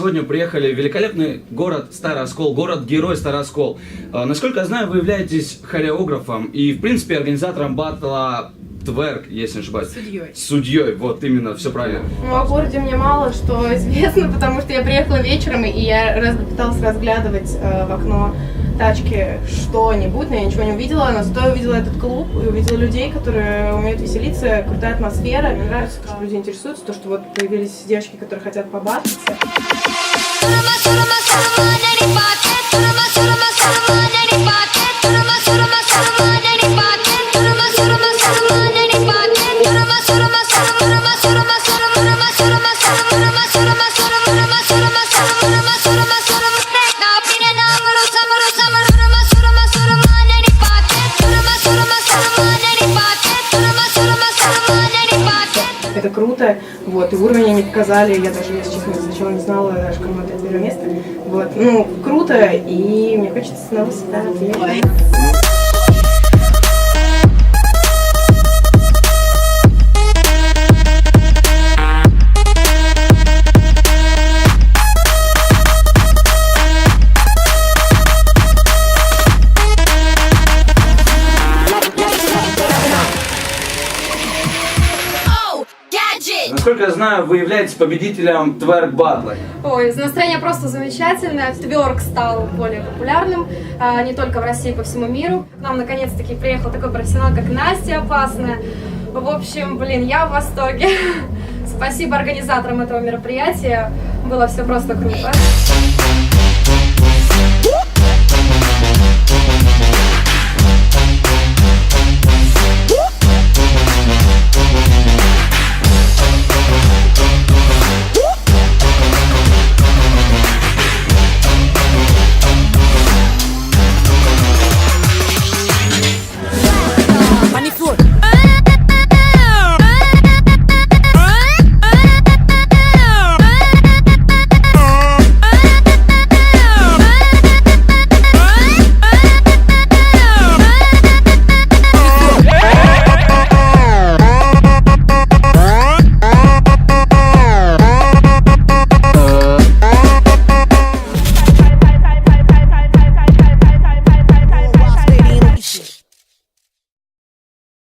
сегодня приехали в великолепный город Старый Оскол, город-герой Старый Оскол. А, Насколько я знаю, вы являетесь хореографом и, в принципе, организатором батла Тверк, если не ошибаюсь. Судьей. Судьей, вот именно, все правильно. Ну, о городе мне мало что известно, потому что я приехала вечером, и я раз- пыталась разглядывать э, в окно тачки что-нибудь, но я ничего не увидела, но зато я увидела этот клуб и увидела людей, которые умеют веселиться, крутая атмосфера. Мне нравится, то, что люди интересуются, то, что вот появились девочки, которые хотят సురమ సురమ సురమ నడిపాకే సురమ. Это круто, вот, и уровень они показали, я даже, если честно, сначала не знала даже, кому это первое место. Вот, ну, круто, и мне хочется снова сюда приехать. Насколько я знаю, вы являетесь победителем Тверк батла. Ой, настроение просто замечательное. Тверк стал более популярным а, не только в России, по всему миру. К нам наконец-таки приехал такой профессионал, как Настя Опасная. В общем, блин, я в восторге. Спасибо организаторам этого мероприятия. Было все просто круто.